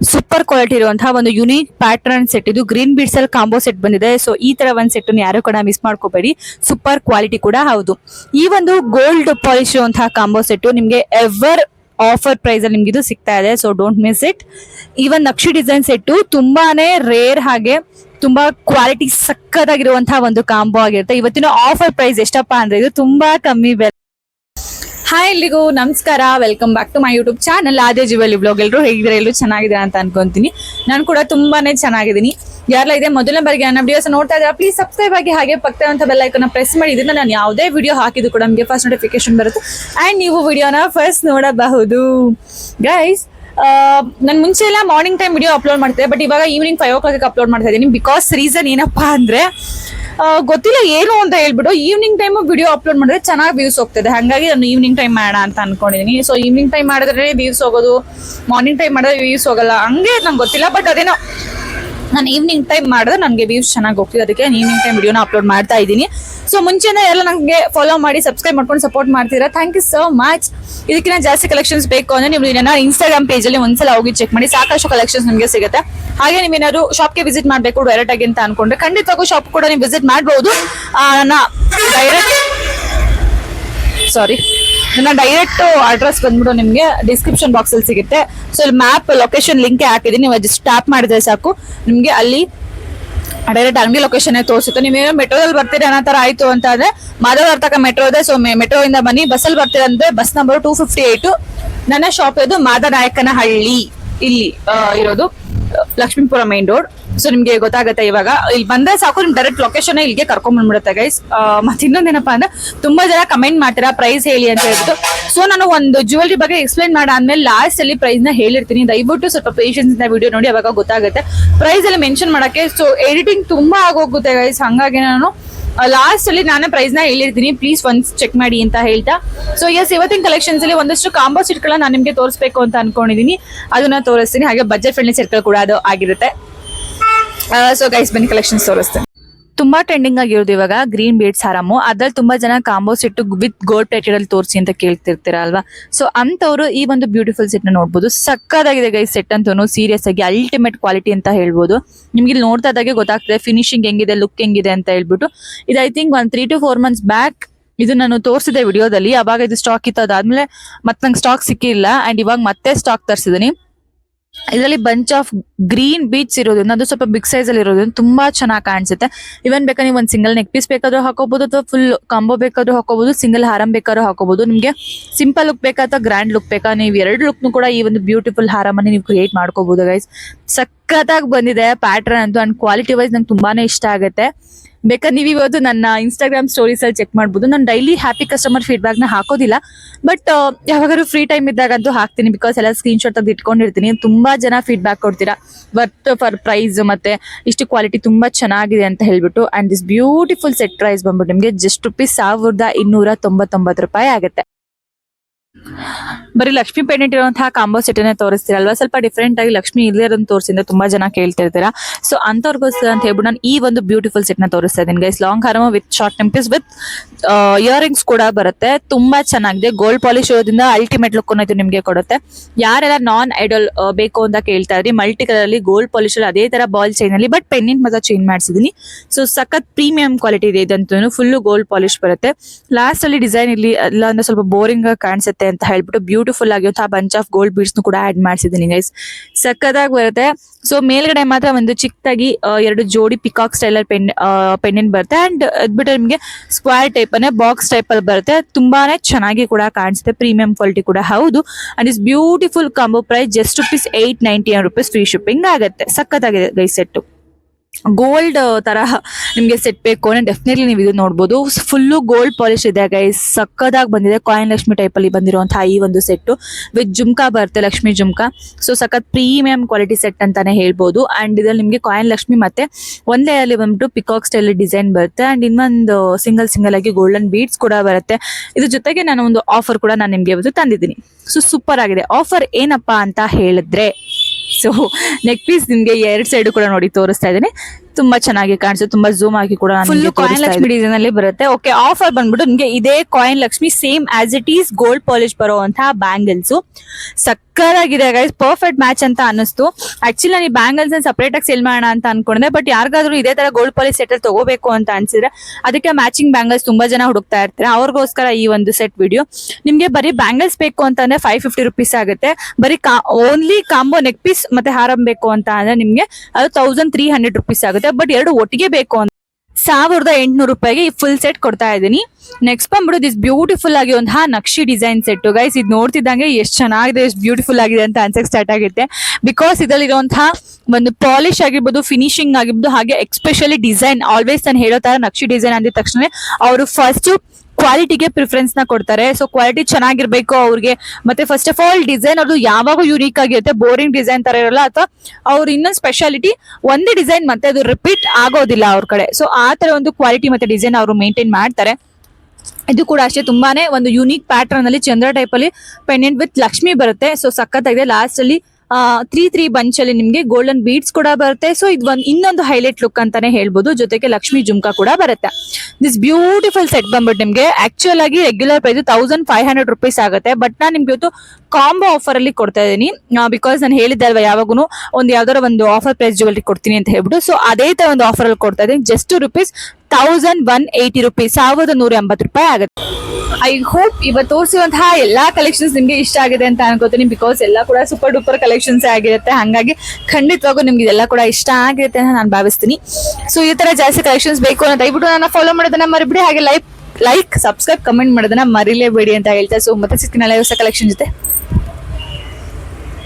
Super quality ಇರುವಂತಹ ಒಂದು unique pattern set ಇದು ಗ್ರೀನ್ ಬೀಡ್ಸ್ ಅಲ್ಲಿ ಕಾಂಬೋ ಸೆಟ್ ಬಂದಿದೆ. ಸೊ ಈ ತರ ಒಂದು ಸೆಟ್ ಯಾರು ಕೂಡ ಮಿಸ್ ಮಾಡ್ಕೋಬೇಡಿ. ಸೂಪರ್ ಕ್ವಾಲಿಟಿ ಕೂಡ ಹೌದು. ಈ ಒಂದು ಗೋಲ್ಡ್ ಪಾಲಿಶ್ ಇರುವಂತಹ ಕಾಂಬೋ ಸೆಟ್ ನಿಮ್ಗೆ ಎವರ್ ಆಫರ್ ಪ್ರೈಸ್ ಅಲ್ಲಿ ನಿಮ್ಗೆ ಇದು ಸಿಗ್ತಾ ಇದೆ. So don't miss it even nakshi design set ತುಂಬಾನೇ ರೇರ್ ಹಾಗೆ ತುಂಬಾ ಕ್ವಾಲಿಟಿ ಸಕ್ಕತ್ತಾಗಿರುವಂತಹ ಒಂದು ಕಾಂಬೋ ಆಗಿರುತ್ತೆ. ಇವತ್ತಿನ ಆಫರ್ ಪ್ರೈಸ್ ಎಷ್ಟಪ್ಪ ಅಂದ್ರೆ ಇದು ತುಂಬಾ ಕಮ್ಮಿ ಬೆಲೆ ಹಾಯ್ ಎಲ್ರಿಗೂ, ನಮಸ್ಕಾರ. Welcome back to my YouTube channel ಆದೇ ಜೀವಲಿ ಬ್ಲಾಗ್ ಎಲ್ಲರೂ ಹೇಗಿದ್ರೆ ಎಲ್ಲರೂ ಚೆನ್ನಾಗಿದೆ ಅಂತ ಅನ್ಕೊಂತೀನಿ. ನಾನು ಕೂಡ ತುಂಬಾನೇ ಚೆನ್ನಾಗಿದ್ದೀನಿ. ಯಾರಲ್ಲ ಇದೆ, ಮೊದಲನೇ ಬಾರಿಗೆ ನನ್ನ ವಿಡಿಯೋಸ್ ನೋಡ್ತಾ ಇದ್ದಾರೆ ಪ್ಲೀಸ್ ಸಬ್ಸ್ಕ್ರೈಬ್ ಆಗಿ ಹಾಗೆ ಪಕ್ಕದ ಬೆಲ್ ಐಕನ್ನ ಪ್ರೆಸ್ ಮಾಡಿದ್ರೆ ನಾನು ಯಾವುದೇ ವಿಡಿಯೋ ಹಾಕಿದ್ರು ಕೂಡ ನಮಗೆ ಫಸ್ಟ್ ನೋಟಿಫಿಕೇಶನ್ ಬರುತ್ತೆ. ಆ್ಯಂಡ್ ನೀವು ವಿಡಿಯೋನ ಫಸ್ಟ್ ನೋಡಬಹುದು. ಗೈಸ್ ನಾನು ಮುಂಚೆ ಎಲ್ಲ ಮಾರ್ನಿಂಗ್ ಟೈಮ್ ವಿಡಿಯೋ ಅಪ್ಲೋಡ್ ಮಾಡ್ತಿದ್ದೆ ಬಟ್ ಇವಾಗ evening five o'clock upload ಮಾಡ್ತಾ ಇದ್ದೀನಿ. ಬಿಕಾಸ್ ರೀಸನ್ ಏನಪ್ಪಾ ಅಂದ್ರೆ ಗೊತ್ತಿಲ್ಲ ಏನು ಅಂತ ಹೇಳ್ಬಿಟ್ಟು ಈವ್ನಿಂಗ್ ಟೈಮ್ ವಿಡಿಯೋ ಅಪ್ಲೋಡ್ ಮಾಡಿದ್ರೆ ಚೆನ್ನಾಗಿ ವ್ಯೂಸ್ ಹೋಗ್ತದೆ. ಹಾಗಾಗಿ ನಾನು ಈವ್ನಿಂಗ್ ಟೈಮ್ ಮಾಡೋಣ ಅಂತ ಅನ್ಕೊಂಡಿದ್ದೀನಿ ಸೊ ಈವ್ನಿಂಗ್ ಟೈಮ್ ಮಾಡಿದ್ರೆ ವ್ಯೂಸ್ ಹೋಗೋದು ಮಾರ್ನಿಂಗ್ ಟೈಮ್ ಮಾಡಿದ್ರೆ ವ್ಯೂಸ್ ಹೋಗಲ್ಲ. ಹಂಗೆ ನಂಗೆ ಗೊತ್ತಿಲ್ಲ ಬಟ್ ಅದೇನೋ ನಾನು ಈವ್ನಿಂಗ್ ಟೈಮ್ ಮಾಡಿದ್ರೆ ನನಗೆ ವ್ಯೂಸ್ ಚೆನ್ನಾಗಿ ಹೋಗ್ತಿದೆ. ಅದಕ್ಕೆ ಈವ್ನಿಂಗ್ ಟೈಮ್ ವಿಡಿಯೋನ ಅಪ್ಲೋಡ್ ಮಾಡ್ತಾ ಇದ್ದೀನಿ. ಸೊ ಮುಂಚೆನೇ ಎಲ್ಲ ನನಗೆ ಫಾಲೋ ಮಾಡಿ ಸಬ್ಸ್ಕ್ರೈಬ್ ಮಾಡ್ಕೊಂಡು ಸಪೋರ್ಟ್ ಮಾಡ್ತೀರಾ? ಥ್ಯಾಂಕ್ ಯು ಸೋ ಮಚ್ ಇದಕ್ಕಿಂತ ಜಾಸ್ತಿ ಕಲೆಕ್ಷನ್ಸ್ ಬೇಕು ಅಂದರೆ ನೀವು ನನ್ನ ಇನ್ಸ್ಟಾಗ್ರಾಮ್ ಪೇಜಲ್ಲಿ ಒಂದ್ಸಲ ಹೋಗಿ ಚೆಕ್ ಮಾಡಿ, ಸಾಕಷ್ಟು ಕಲೆಕ್ಷನ್ಸ್ ನಿಮಗೆ ಸಿಗುತ್ತೆ. ಹಾಗೆ ನೀವೇನಾದ್ರು ಶಾಪ್ಗೆ ವಿಸಿಟ್ ಮಾಡಬೇಕು ಡೈರೆಕ್ಟ್ ಆಗಿ ಅಂತ ಅನ್ಕೊಂಡ್ರೆ ಖಂಡಿತವಾಗೂ ಶಾಪ್ ಕೂಡ ನೀವು ವಿಸಿಟ್ ಮಾಡಬಹುದು ನನ್ನ ಡೈರೆಕ್ಟ್ ಸಾರಿ ನನ್ನ ಡೈರೆಕ್ಟ್ ಅಡ್ರೆಸ್ ಬಂದ್ಬಿಟ್ಟು ನಿಮಗೆ ಡಿಸ್ಕ್ರಿಪ್ಷನ್ ಬಾಕ್ಸ್ ಅಲ್ಲಿ ಸಿಗುತ್ತೆ. ಸೊ ಇಲ್ಲಿ ಮ್ಯಾಪ್ ಲೊಕೇಶನ್ ಲಿಂಕ್ ಹಾಕಿದೀನಿ ನೀವು ಜಸ್ಟ್ ಟ್ಯಾಪ್ ಮಾಡಿದ್ರೆ ಸಾಕು. ನಿಮಗೆ ಅಲ್ಲಿ ಡೈರೆಕ್ಟ್ ಅಂಗಡಿ ಲೊಕೇಶನ್ ತೋರಿಸುತ್ತೆ. ನೀವೇನೋ ಮೆಟ್ರೋದಲ್ಲಿ ಬರ್ತೀರಿ ಅನ್ನೋ ತರ ಆಯ್ತು ಅಂತ ಅಂದ್ರೆ ಮಾಧವರ ತಕ ಮೆಟ್ರೋ ಇದೆ. ಸೊ ಮೆಟ್ರೋ ಇಂದ ಬನ್ನಿ. ಬಸ್ಸಲ್ಲಿ ಬರ್ತೀರ ಅಂದ್ರೆ bus number two fifty eight ನನ್ನ ಶಾಪ್ ಇದು ಮಾದನಾಯಕನಹಳ್ಳಿ. ಇಲ್ಲಿ ಇರೋದು. ಲಕ್ಷ್ಮೀಪುರ ಮೈನ್ ರೋಡ್ ಸೊ ನಿಮ್ಗೆ ಗೊತ್ತಾಗುತ್ತೆ ಇವಾಗ. ಇಲ್ಲಿ ಬಂದ್ರೆ ಸಾಕು ನಿಮ್ ಡೈರೆಕ್ಟ್ ಲೊಕೇಶನ್ ಇಲ್ಲಿಗೆ ಕರ್ಕೊಂಡ್ ಬಂದ್ಬಿಡುತ್ತೆ ಗೈಸ್ ಮತ್ತೆ ಇನ್ನೊಂದೇನಪ್ಪ ಅಂದ್ರೆ, ತುಂಬಾ ಜನ ಕಮೆಂಟ್ ಮಾಡ್ತೀರಾ ಪ್ರೈಸ್ ಹೇಳಿ ಅಂತ ಹೇಳ್ಬಿಟ್ಟು. ಸೊ ನಾನು ಒಂದು ಜ್ಯುವೆಲ್ರಿ ಬಗ್ಗೆ ಎಕ್ಸ್ಪ್ಲೈನ್ ಮಾಡಾದ್ಮೇಲೆ ಲಾಸ್ಟ್ ಅಲ್ಲಿ ಪ್ರೈಸ್ನ ಹೇಳಿರ್ತೀನಿ. ದಯವಿಟ್ಟು ಸ್ವಲ್ಪ ಪೇಷನ್ಸ್ ಇಂದ ವಿಡಿಯೋ ನೋಡಿ, ಅವಾಗ ಗೊತ್ತಾಗುತ್ತೆ. ಪ್ರೈಸ್ ಅಲ್ಲಿ ಮೆನ್ಷನ್ ಮಾಡಕ್ಕೆ ಸೊ ಎಡಿಟಿಂಗ್ ತುಂಬಾ ಆಗೋಗುತ್ತೆ ಗೈಸ್ ಹಂಗಾಗಿ ನಾನು ಲಾಸ್ಟ್ ಅಲ್ಲಿ ನಾನು ಪ್ರೈಸ್ನ ಹೇಳಿರ್ತೀನಿ. ಪ್ಲೀಸ್ ಒನ್ಸ್ ಚೆಕ್ ಮಾಡಿ ಅಂತ ಹೇಳ್ತಾ. ಸೊ ಎಸ್ ಇವತ್ತಿನ ಕಲೆಕ್ಷನ್ಸ್ ಅಲ್ಲಿ ಒಂದಷ್ಟು ಕಾಂಬೋ ಸೆಟ್ಗಳನ್ನ ನಾನು ನಿಮ್ಗೆ ತೋರಿಸಬೇಕು ಅಂತ ಅನ್ಕೊಂಡಿದೀನಿ. ಅದನ್ನ ತೋರಿಸ್ತೀನಿ. ಹಾಗೆ ಬಜೆಟ್ ಫ್ರೆಂಡ್ಲಿ ಸೆಟ್ಗಳು ಕೂಡ ಅದು ಆಗಿರುತ್ತೆ. ಸೊ ಗೈಸ್ ಬನ್ನಿ ಕಲೆಕ್ಷನ್ಸ್ ತೋರಿಸ್ತೇನೆ. ತುಂಬಾ ಟ್ರೆಂಡಿಂಗ್ ಆಗಿರೋದು ಇವಾಗ ಗ್ರೀನ್ ಬೀಡ್ಸ್ ಆರಾಮು ಅದ್ರಲ್ಲಿ ತುಂಬಾ ಜನ combo set with gold plated ಅಲ್ಲಿ ತೋರಿಸಿ ಅಂತ ಕೇಳ್ತಿರ್ತೀರ ಅಲ್ವಾ? ಸೊ ಅಂತವ್ರು ಈ ಒಂದು ಬ್ಯೂಟಿಫುಲ್ ಸೆಟ್ನ ನೋಡ್ಬೋದು. ಸಕ್ಕದಾಗಿದೆ ಗೈಸ್ ಸೆಟ್ ಅಂತೂ ಸೀರಿಯಸ್ ಆಗಿ ಅಲ್ಟಿಮೇಟ್ ಕ್ವಾಲಿಟಿ ಅಂತ ಹೇಳ್ಬೋದು. ನಿಮ್ಗೆ ಇಲ್ಲಿ ನೋಡ್ತಾ ಇದ್ದಾಗೆ ಗೊತ್ತಾಗ್ತದೆ ಫಿನಿಶಿಂಗ್ ಹೆಂಗಿದೆ ಲುಕ್ ಹೆಂಗಿದೆ ಅಂತ ಹೇಳ್ಬಿಟ್ಟು. ಇದು ಐ ಥಿಂಕ್ ಒಂದ್ three to four months back ಇದು ನಾನು ತೋರಿಸಿದೆ ವಿಡಿಯೋದಲ್ಲಿ. ಅವಾಗ ಇದು ಸ್ಟಾಕ್ ಇತ್ತು, ಅದಾದ್ಮೇಲೆ ಮತ್ತೆ ನಂಗೆ ಸ್ಟಾಕ್ ಸಿಕ್ಕಿಲ್ಲ. ಅಂಡ್ ಇವಾಗ ಮತ್ತೆ ಸ್ಟಾಕ್ ತರಿಸಿದೀನಿ ಇದರಲ್ಲಿ ಬಂಚ್ ಆಫ್ ಗ್ರೀನ್ ಬೀಚ್ ಇರೋದ್ರಿಂದ ಅದು ಸ್ವಲ್ಪ ಬಿಗ್ ಸೈಜ್ ಅಲ್ಲಿ ಇರೋದ್ರಿಂದ ತುಂಬಾ ಚೆನ್ನಾಗಿ ಕಾಣಿಸುತ್ತೆ. ಇವನ್ ಬೇಕಾದ್ರೆ ನೀವು ಒಂದು ಸಿಂಗಲ್ ನೆಕ್ ಪೀಸ್ ಬೇಕಾದ್ರೂ ಹಾಕೋಬಹುದು ಅಥವಾ ಫುಲ್ ಕಾಂಬೋ ಬೇಕಾದ್ರೂ ಹಾಕೋಬಹುದು ಸಿಂಗಲ್ ಹಾರಂ ಬೇಕಾದ್ರೂ ಹಾಕೋಬಹುದು ನಿಮ್ಗೆ ಸಿಂಪಲ್ ಲುಕ್ ಬೇಕಾ ಅಥವಾ ಗ್ರ್ಯಾಂಡ್ ಲುಕ್ ಬೇಕಾ? ನೀವು ಎರಡು ಲುಕ್ನು ಕೂಡ ಈ ಒಂದು ಬ್ಯೂಟಿಫುಲ್ ಹಾರಮನ್ನು ನೀವು ಕ್ರಿಯೇಟ್ ಮಾಡ್ಕೋಬಹುದು ಗೈಸ್ ಸಖತ್ತಾಗಿ ಬಂದಿದೆ ಪ್ಯಾಟರ್ನ್ ಅಂತೂ ಅಂಡ್ ಕ್ವಾಲಿಟಿ ವೈಸ್ ನಂಗೆ ತುಂಬಾನೇ ಇಷ್ಟ ಆಗುತ್ತೆ. ಬೇಕಾದ್ರೆ ನೀವು ಇವತ್ತು ನನ್ನ ಇನ್ಸ್ಟಾಗ್ರಾಮ್ ಸ್ಟೋರೀಸ್ ಅಲ್ಲಿ ಚೆಕ್ ಮಾಡ್ಬೋದು. ನಾನು ಡೈಲಿ ಹ್ಯಾಪಿ ಕಸ್ಟಮರ್ ಫೀಡ್ಬ್ಯಾಕ್ನ ಹಾಕೋದಿಲ್ಲ. ಬಟ್ ಯಾವಾಗಾದ್ರೂ ಫ್ರೀ ಟೈಮ್ ಇದ್ದಾಗಂತೂ ಹಾಕ್ತೀನಿ ಬಿಕಾಸ್ ಎಲ್ಲ ಸ್ಕ್ರೀನ್ ಶಾಟ್ ತೆಗೆದು ಇಟ್ಕೊಂಡಿರ್ತೀನಿ. ತುಂಬಾ ಜನ ಫೀಡ್ಬ್ಯಾಕ್ ಕೊಡ್ತೀರಾ. ವರ್ತ್ ಫಾರ್ ಪ್ರೈಸ್ ಮತ್ತೆ ಇಷ್ಟು ಕ್ವಾಲಿಟಿ ತುಂಬಾ ಚೆನ್ನಾಗಿದೆ ಅಂತ ಹೇಳ್ಬಿಟ್ಟು. And this beautiful set price ಬಂದ್ಬಿಟ್ಟು ನಿಮಗೆ ಜಸ್ಟ್ ರುಪೀಸ್ ಸಾವಿರದ ಇನ್ನೂರ ತೊಂಬತ್ತೊಂಬತ್ತು ರೂಪಾಯಿ ಆಗುತ್ತೆ. ಬರೀ ಲಕ್ಷ್ಮಿ ಪೇಂಡೆಂಟ್ ಇರುವಂತಹ ಕಾಂಬೋ ಸೆಟ್ ಅನ್ನ ತೋರಿಸ್ತೀರಲ್ವಾ? ಸ್ವಲ್ಪ ಡಿಫ್ರೆಂಟ್ ಆಗಿ ಲಕ್ಷ್ಮಿ ಇಲ್ಲೇ ತೋರಿಸಿದ್ರೆ ತುಂಬಾ ಜನ ಕೇಳ್ತಿರ್ತೀರಾ? ಸೊ ಅಂತವ್ರಿಗೋಸ್ಕರ ಅಂತ ಹೇಳ್ಬಿಟ್ಟು ನಾನು ಈ ಒಂದು ಬ್ಯೂಟಿಫುಲ್ ಸೆಟ್ನ ತೋರಿಸ್ತಾ ಇದ್ದೀನಿ ಗೈಸ್ ಲಾಂಗ್ ಹಾರಮ ವಿತ್ ಶಾರ್ಟ್ ನೆಂಪಿಸ್ ವಿತ್ ಇಯರಿಂಗ್ಸ್ ಕೂಡ ಬರುತ್ತೆ. ತುಂಬಾ ಚೆನ್ನಾಗಿದೆ. ಗೋಲ್ಡ್ ಪಾಲಿಶ್ ಇರೋದ್ರಿಂದ ಅಲ್ಟಿಮೇಟ್ ಲುಕ್ ಇದು ನಿಮಗೆ ಕೊಡುತ್ತೆ. ಯಾರೆಲ್ಲ ನಾನ್ ಐಡಲ್ ಬೇಕು ಅಂತ ಕೇಳ್ತಾ ಇದ್ರಿ ಮಲ್ಟಿ ಕಲರ್ ಅಲ್ಲಿ ಗೋಲ್ಡ್ ಪಾಲಿಶ್ ಅದೇ ತರ ಬಾಲ್ ಚೈನ್ ಅಲ್ಲಿ ಬಟ್ ಪೆನ್ನಿನ್ ಮಾತ್ರ ಚೇಂಜ್ ಮಾಡಿಸಿದೀನಿ ಸೊ ಸಖತ್ ಪ್ರೀಮಿಯಂ ಕ್ವಾಲಿಟಿ ಇದೆ ಇದಂತೂ ಫುಲ್ ಗೋಲ್ಡ್ ಪಾಲಿಶ್ ಬರುತ್ತೆ. ಲಾಸ್ಟ್ ಅಲ್ಲಿ ಡಿಸೈನ್ ಇಲ್ಲಿ ಎಲ್ಲ ಅಂದ್ರೆ ಸ್ವಲ್ಪ ಬೋರಿಂಗ್ ಕಾಣಿಸುತ್ತೆ ಅಂತ ಹೇಳ್ಬಿಟ್ಟು ಬ್ಯೂಟಿಫುಲ್ ಆಗಿರುವಂತಹ ಬಂಚ್ ಆಫ್ ಗೋಲ್ಡ್ ಬೀಡ್ಸ್ ಕೂಡ ಆಡ್ ಮಾಡಿಸಿದ್ದೀನಿ ಗೈಸ್ ಸಕ್ಕದಾಗಿ ಬರುತ್ತೆ. ಸೊ ಮೇಲ್ಗಡೆ ಮಾತ್ರ ಒಂದು ಚಿಕ್ಕದಾಗಿ ಎರಡು ಜೋಡಿ ಪಿಕಾಕ್ ಸ್ಟೈಲರ್ ಪೆನ್ ಪೆನ್ನಿನ ಬರುತ್ತೆ. ಅಂಡ್ ಅದ್ಬಿಟ್ಟು ನಿಮಗೆ ಸ್ಕ್ವೇರ್ ಟೈಪ್ ಅನ್ನೇ ಬಾಕ್ಸ್ ಟೈಪ್ ಅಲ್ಲಿ ಬರುತ್ತೆ. ತುಂಬಾನೇ ಚೆನ್ನಾಗಿ ಕೂಡ ಕಾಣಿಸುತ್ತೆ. ಪ್ರೀಮಿಯಂ ಕ್ವಾಲಿಟಿ ಕೂಡ. ಹೌದು. And is beautiful combo price just rupees eight ninety rupees free shipping ಆಗುತ್ತೆ. ಸಕ್ಕತ್ತಾಗಿದೆ ಗೈಸ್ ಸೆಟ್ ಗೋಲ್ಡ್ ತರ ನಿಮ್ಗೆ ಸೆಟ್ ಬೇಕು ಅಂದ್ರೆ ಡೆಫಿನೆಟ್ಲಿ ನೀವು ಇದು ನೋಡ್ಬೋದು. ಫುಲ್ಲು ಗೋಲ್ಡ್ ಪಾಲಿಶ್ ಇದೆ ಗೈಸ್ ಸಕ್ಕದಾಗಿ ಬಂದಿದೆ. ಕಾಯಿನ್ ಲಕ್ಷ್ಮಿ ಟೈಪ್ ಅಲ್ಲಿ ಬಂದಿರುವಂತಹ ಈ ಒಂದು ಸೆಟ್ ವಿತ್ ಜುಮ್ಕಾ ಬರುತ್ತೆ, ಲಕ್ಷ್ಮಿ ಜುಮ್ಕಾ. ಸೊ ಸಖತ್ ಪ್ರೀಮಿಯಂ ಕ್ವಾಲಿಟಿ ಸೆಟ್ ಅಂತಾನೆ ಹೇಳ್ಬೋದು. ಅಂಡ್ ಇದ್ರಲ್ಲಿ ನಿಮ್ಗೆ ಕಾಯಿನ್ ಲಕ್ಷ್ಮಿ ಮತ್ತೆ ಒಂದೇ ಅಲ್ಲಿ ಬಂದ್ಬಿಟ್ಟು ಪಿಕಾಕ್ ಸ್ಟೈಲ್ ಡಿಸೈನ್ ಬರುತ್ತೆ. ಅಂಡ್ ಇನ್ನೊಂದು ಸಿಂಗಲ್ ಸಿಂಗಲ್ ಆಗಿ ಗೋಲ್ಡನ್ ಬೀಡ್ಸ್ ಕೂಡ ಬರುತ್ತೆ. ಇದ್ರ ಜೊತೆಗೆ ನಾನು ಒಂದು ಆಫರ್ ಕೂಡ ನಾನು ನಿಮ್ಗೆ ಇವತ್ತು ತಂದಿದ್ದೀನಿ. ಸೊ ಸೂಪರ್ ಆಗಿದೆ. ಆಫರ್ ಏನಪ್ಪಾ ಅಂತ ಹೇಳಿದ್ರೆ ಸೊ ನೆಕ್ ಪೀಸ್ ನಿಮಗೆ ಎರಡು ಸೈಡು ಕೂಡ ನೋಡಿ ತೋರಿಸ್ತಾ ಇದ್ದೀನಿ. ತುಂಬಾ ಚೆನ್ನಾಗಿ ಕಾಣಿಸುತ್ತೆ. ತುಂಬಾ ಝೂಮ್ ಆಗಿ ಕೂಡ ಫುಲ್ ಕಾಯಿನ್ ಲಕ್ಷ್ಮಿ ಡಿಸೈನ್ ಅಲ್ಲಿ ಬರುತ್ತೆ. ಓಕೆ ಆಫರ್ ಬಂದ್ಬಿಟ್ಟು ನಿಮಗೆ ಇದೇ coin Lakshmi same as it is gold polish ಬರುವಂತಹ ಬ್ಯಾಂಗಲ್ಸ್ ಸಕ್ಕರಾಗಿದೆ ಗೈಸ್ ಪರ್ಫೆಕ್ಟ್ ಮ್ಯಾಚ್ ಅಂತ ಅನಿಸ್ತು ಆಕ್ಚುಲಿ ನಾನು ಈ ಬ್ಯಾಂಗಲ್ಸ್ ಸಪರೇಟ್ ಆಗಿ ಸೇಲ್ ಮಾಡೋಣ ಅಂತ ಅನ್ಕೊಂಡೆ ಬಟ್ ಯಾರಿಗಾದ್ರೂ ಇದೇ ತರ ಗೋಲ್ಡ್ ಪಾಲಿಶ್ ಸೆಟ್ ತಗೋಬೇಕು ಅಂತ ಅನ್ಸಿದ್ರೆ ಅದಕ್ಕೆ ಮ್ಯಾಚಿಂಗ್ ಬ್ಯಾಂಗಲ್ಸ್ ತುಂಬಾ ಜನ ಹುಡುಕ್ತಾ ಇರ್ತಾರೆ. ಅವ್ರಿಗೋಸ್ಕರ ಈ ಒಂದು ಸೆಟ್ ವಿಡಿಯೋ ನಿಮ್ಗೆ ಬರೀ ಬ್ಯಾಂಗಲ್ಸ್ ಬೇಕು ಅಂತಂದ್ರೆ ಫೈವ್ ಫಿಫ್ಟಿ ರುಪೀಸ್ ಆಗುತ್ತೆ. ಬರೀ ಓನ್ಲಿ ಕಾಂಬೋ ನೆಕ್ ಪೀಸ್ ಮತ್ತೆ ಹಾರಂ ಬೇಕು ಅಂತ ಅಂದ್ರೆ ನಿಮ್ಗೆ ಅದು ತೌಸಂಡ್ ತ್ರೀ ಹಂಡ್ರೆಡ್ ರುಪೀಸ್ ಆಗುತ್ತೆ. ಬಟ್ ಎರಡು ಒಟ್ಟಿಗೆ ಬೇಕು ಅಂತ. ಸಾವಿರದ ಎಂಟುನೂರು ರೂಪಾಯಿಗೆ ಈ ಫುಲ್ ಸೆಟ್ ಕೊಡ್ತಾ ಇದ್ದೀನಿ. ನೆಕ್ಸ್ಟ್ ಬಂದ್ಬಿಟ್ಟು ದಿಸ್ ಬ್ಯೂಟಿಫುಲ್ ಆಗಿ ಒಂದು ನಕ್ಷಿ ಡಿಸೈನ್ ಸೆಟ್ ಗೈಸ್ ಇದು ನೋಡ್ತಿದ್ದಂಗೆ ಎಷ್ಟು ಚೆನ್ನಾಗಿದೆ, ಎಷ್ಟು ಬ್ಯೂಟಿಫುಲ್ ಆಗಿದೆ ಅಂತ ಅನ್ಸಕ್ ಸ್ಟಾರ್ಟ್ ಆಗಿರುತ್ತೆ ಬಿಕಾಸ್ ಇದರಲ್ಲಿರುವಂತಹ ಒಂದು ಪಾಲಿಶ್ ಆಗಿರ್ಬೋದು ಫಿನಿಶಿಂಗ್ ಆಗಿರ್ಬೋದು, ಹಾಗೆ ಎಕ್ಸ್ಪೆಷಲಿ ಡಿಸೈನ್ ಆಲ್ವೇಸ್ ನಾನು ಹೇಳೋ ತರ ನಕ್ಷಿ ಡಿಸೈನ್ ಅಂದಿದ ತಕ್ಷಣ ಅವರು ಫಸ್ಟ್ ಕ್ವಾಲಿಟಿಗೆ ಪ್ರಿಫರೆನ್ಸ್ನ ಕೊಡ್ತಾರೆ. ಸೊ ಕ್ವಾಲಿಟಿ ಚೆನ್ನಾಗಿರ್ಬೇಕು ಅವ್ರಿಗೆ. ಮತ್ತೆ ಫಸ್ಟ್ ಆಫ್ ಆಲ್ ಡಿಸೈನ್ ಅದು ಯಾವಾಗೂ ಯುನೀಕ್ ಆಗಿರುತ್ತೆ. ಬೋರಿಂಗ್ ಡಿಸೈನ್ ತರ ಇರಲ್ಲ. ಅಥವಾ ಅವ್ರ ಇನ್ನೊಂದು ಸ್ಪೆಷಾಲಿಟಿ ಒಂದೇ ಡಿಸೈನ್ ಮತ್ತೆ ಅದು ರಿಪೀಟ್ ಆಗೋದಿಲ್ಲ ಅವ್ರ ಕಡೆ. ಸೊ ಆ ತರ ಒಂದು ಕ್ವಾಲಿಟಿ ಮತ್ತೆ ಡಿಸೈನ್ ಅವರು ಮೇಂಟೈನ್ ಮಾಡ್ತಾರೆ. ಇದು ಕೂಡ ಅಷ್ಟೇ ತುಂಬಾನೇ ಒಂದು ಯೂನಿಕ್ ಪ್ಯಾಟರ್ನ್ ಅಲ್ಲಿ ಚಂದ್ರ ಟೈಪ್ ಅಲ್ಲಿ ಪೆಂಡೆಂಟ್ ವಿತ್ ಲಕ್ಷ್ಮಿ ಬರುತ್ತೆ. ಸೊ ಸಖತ್ತಾಗಿದೆ. ಲಾಸ್ಟ್ ಅಲ್ಲಿ ತ್ರೀ ತ್ರೀ ಬಂಚ್ ಅಲ್ಲಿ ನಿಮ್ಗೆ ಗೋಲ್ಡನ್ ಬೀಡ್ಸ್ ಕೂಡ ಬರುತ್ತೆ. ಸೊ ಇದು ಒಂದು ಇನ್ನೊಂದು ಹೈಲೈಟ್ ಲುಕ್ ಅಂತಾನೆ ಹೇಳ್ಬೋದು. ಜೊತೆಗೆ ಲಕ್ಷ್ಮಿ ಜುಮ್ಕಾ ಕೂಡ ಬರುತ್ತೆ. ದಿಸ್ ಬ್ಯೂಟಿಫುಲ್ ಸೆಟ್ ಬಂದ್ಬಿಟ್ಟು ನಿಮ್ಗೆ ಆಕ್ಚುಯಲ್ ಆಗಿ regular price thousand five hundred rupees ಆಗುತ್ತೆ. ಬಟ್ ನಾನು ನಿಮ್ಗೆ ಇವತ್ತು ಕಾಂಬೋ ಆಫರ್ ಅಲ್ಲಿ ಕೊಡ್ತಾ ಇದ್ದೀನಿ. ಬಿಕಾಸ್ ನಾನು ಹೇಳಿದ್ದೆ ಅಲ್ವಾ ಯಾವಾಗೂ ಒಂದು ಯಾವ್ದಾರ ಒಂದು ಆಫರ್ ಪ್ರೈಸ್ ಜುವೆಲ್ರಿ ಕೊಡ್ತೀನಿ ಅಂತ ಹೇಳ್ಬಿಟ್ಟು. ಸೊ ಅದೇ ತರ ಒಂದು ಆಫರ್ ಅಲ್ಲಿ ಕೊಡ್ತಾ ಇದ್ದೀನಿ. Just rupees thousand one eighty rupees ಸಾವಿರದ ನೂರ ಎಂಬತ್ತು ರೂಪಾಯಿ ಆಗುತ್ತೆ. ಐ ಹೋಪ್ ಇವತ್ತು ತೋರಿಸುವಂತಹ ಎಲ್ಲಾ ಕಲೆಕ್ಷನ್ಸ್ ನಿಮ್ಗೆ ಇಷ್ಟ ಆಗಿದೆ ಅಂತ ಅನ್ಕೋತೀನಿ ಬಿಕಾಸ್ ಎಲ್ಲ ಕೂಡ ಸೂಪರ್ ಡೂಪರ್ ಕಲೆಕ್ಷನ್ಸ್ ಆಗಿರುತ್ತೆ. ಹಾಗಾಗಿ ಖಂಡಿತವಾಗೂ ನಿಮ್ಗೆ ಇದೆಲ್ಲ ಕೂಡ ಇಷ್ಟ ಆಗಿರುತ್ತೆ ಅಂತ ನಾನು ಭಾವಿಸ್ತೀನಿ. ಸೊ ಈ ತರ ಜಾಸ್ತಿ ಕಲೆಕ್ಷನ್ಸ್ ಬೇಕು ಅಂತ ದಯವಿಟ್ಟು ನನ್ನ ಫಾಲೋ ಮಾಡೋದನ್ನ ಮರಿಬಿಡಿ, ಹಾಗೆ ಲೈಕ್ ಲೈಕ್ ಸಬ್ಸ್ಕ್ರೈಬ್ ಕಮೆಂಟ್ ಮಾಡೋದನ್ನ ಮರಿಲೇಬೇಡಿ ಅಂತ ಹೇಳ್ತಾ ಸೊ ಮತ್ತೆ ಸಿಕ್ಕಿನಲ್ಲ ಹೊಸ ಕಲೆಕ್ಷನ್ ಜೊತೆ.